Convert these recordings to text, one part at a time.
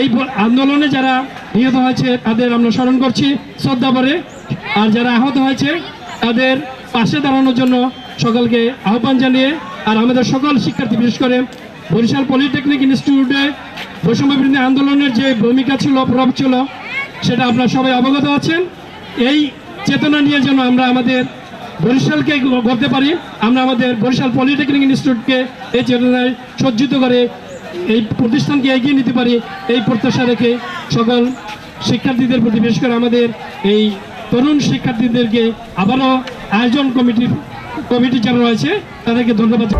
এই আন্দোলনে যারা নিহত হয়েছে, তাদের আমরা স্মরণ করছি শ্রদ্ধা করে আর যারা আহত হয়েছে, তাদের পাশে দাঁড়ানোর জন্য সকলকে আহ্বান জানিয়ে আর আমাদের সকল শিক্ষার্থী, বিশেষ করে বরিশাল পলিটেকনিক ইনস্টিটিউটে বৈষম্য বিরোধী আন্দোলনের যে ভূমিকা ছিল, প্রভাব ছিল, সেটা আপনারা সবাই অবগত আছেন। এই চেতনা নিয়ে যেন আমরা আমাদের বরিশালকে করতে পারি, আমরা আমাদের বরিশাল পলিটেকনিক ইনস্টিটিউটকে এই চেতনায় সজ্জিত করে এই প্রতিষ্ঠানকে এগিয়ে নিতে পারি, এই প্রত্যাশা রেখে সকল শিক্ষার্থীদের প্রতি, বিশেষ করে আমাদের এই তরুণ শিক্ষার্থীদেরকে আবারও আয়োজন কমিটির, কমিটি যারা রয়েছে, তাদেরকে ধন্যবাদ।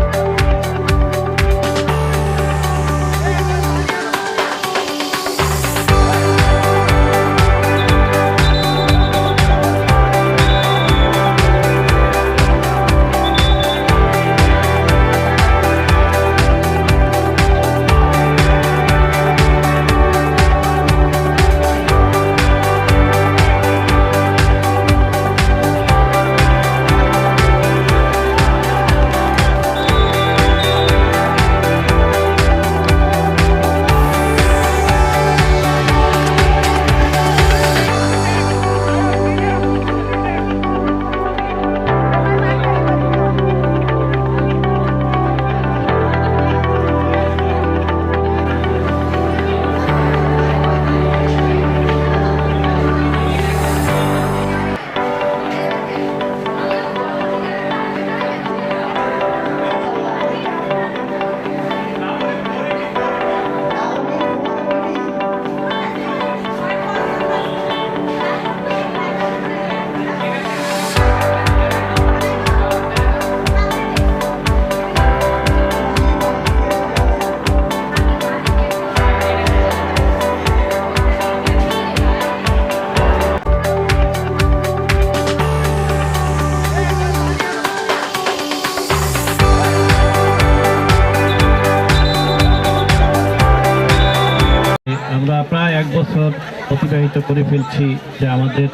প্রায় এক বছর অতিবাহিত করে ফেলছি যে আমাদের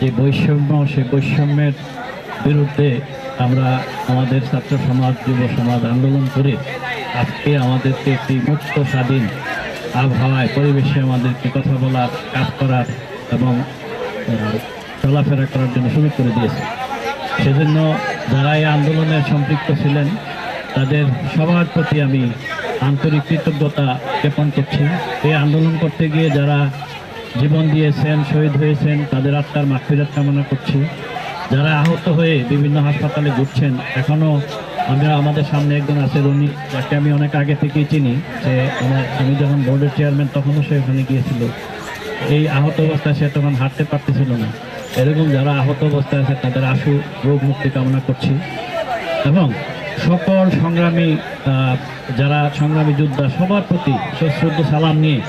যে বৈষম্য সেই বৈষম্যের বিরুদ্ধে আমরা আমাদের ছাত্র সমাজ, যুব সমাজ আন্দোলন করে আজকে আমাদেরকে একটি মুক্ত, স্বাধীন আবহাওয়ায়, পরিবেশে আমাদেরকে কথা বলার, কাজ করার এবং চলাফেরা করার জন্য সুযোগ করে দিয়েছে। সেজন্য যারা এই আন্দোলনে সম্পৃক্ত ছিলেন, তাদের সবার প্রতি আমি আন্তরিক কৃতজ্ঞতা জ্ঞাপন করছি। এই আন্দোলন করতে গিয়ে যারা জীবন দিয়েছেন, শহীদ হয়েছেন, তাদের আত্মার মাতৃরাত কামনা করছি। যারা আহত হয়ে বিভিন্ন হাসপাতালে ঘুরছেন এখনও আমরা আমাদের সামনে একজন আছে রনি, যাকে আমি অনেক আগে থেকেই চিনি। যে আমি যখন বোর্ডের চেয়ারম্যান তখনও সে ওখানে গিয়েছিল। এই আহত অবস্থায় সে তখন হাঁটতে পারতেছিল না। এরকম যারা আহত অবস্থায় আছে, তাদের আশু রোগ মুক্তি কামনা করছি। এবং সকল সংগ্রামী যারা সংগ্রামী যোদ্ধা, সবার প্রতি সশ্রদ্ধ সালাম নিয়ে,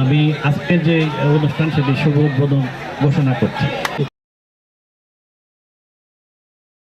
আমি আজকের যে অনুষ্ঠান সেটি শুভ উদ্বোধন ঘোষণা করছি।